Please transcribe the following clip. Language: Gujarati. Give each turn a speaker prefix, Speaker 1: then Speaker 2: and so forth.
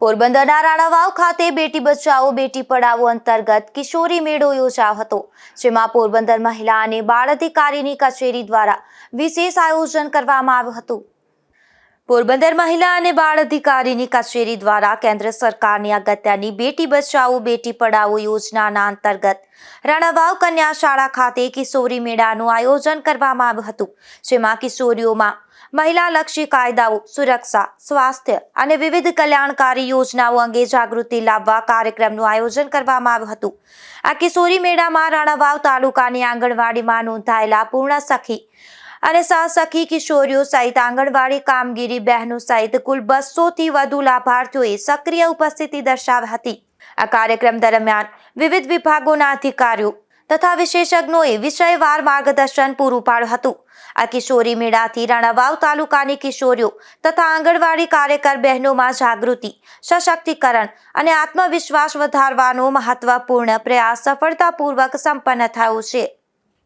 Speaker 1: પોરબંદરના રાણાવાવ ખાતે બેટી બચાવો, બેટી પઢાવો અંતર્ગત કિશોરી મેળો યોજાયો હતો, જેમાં પોરબંદર મહિલા અને બાળ અધિકારીની કચેરી દ્વારા વિશેષ આયોજન કરવામાં આવ્યું હતું. પોરબંદર મહિલા અને બાળ અધિકારીની કચેરી દ્વારા કેન્દ્ર સરકારની અગત્યની બેટી બચાવો, બેટી પઢાઓ યોજનાના અંતર્ગત રાણાવાવ કન્યા શાળા ખાતે કિશોરી મેળાનું આયોજન કરવામાં આવ્યું હતું, જેમાં કિશોરીઓમાં મહિલાલક્ષી કાયદાઓ, સુરક્ષા, સ્વાસ્થ્ય અને વિવિધ કલ્યાણકારી યોજનાઓ અંગે જાગૃતિ લાવવા કાર્યક્રમનું આયોજન કરવામાં આવ્યું હતું. આ કિશોરી મેળામાં રાણાવાવ તાલુકાની આંગણવાડીમાં નોંધાયેલા પૂર્ણ સખી અને સહસખી કિશોરીઓ સહિત આંગણવાડી કામગીરી બહેનો સહિત કુલ બસોથી વધુ લાભાર્થીઓએ સક્રિય ઉપસ્થિતિ દર્શાવી હતી. આ કાર્યક્રમ દરમિયાન વિવિધ વિભાગોના અધિકારીઓ તથા વિશેષજ્ઞોએ વિષયવાર માર્ગદર્શન પૂરું પાડ્યું હતું. આ કિશોરી મેળાથી રાણાવાવ તાલુકાની કિશોરીઓ તથા આંગણવાડી કાર્યકર બહેનોમાં જાગૃતિ, સશક્તિકરણ અને આત્મવિશ્વાસ વધારવાનો મહત્વપૂર્ણ પ્રયાસ સફળતાપૂર્વક સંપન્ન થયો છે.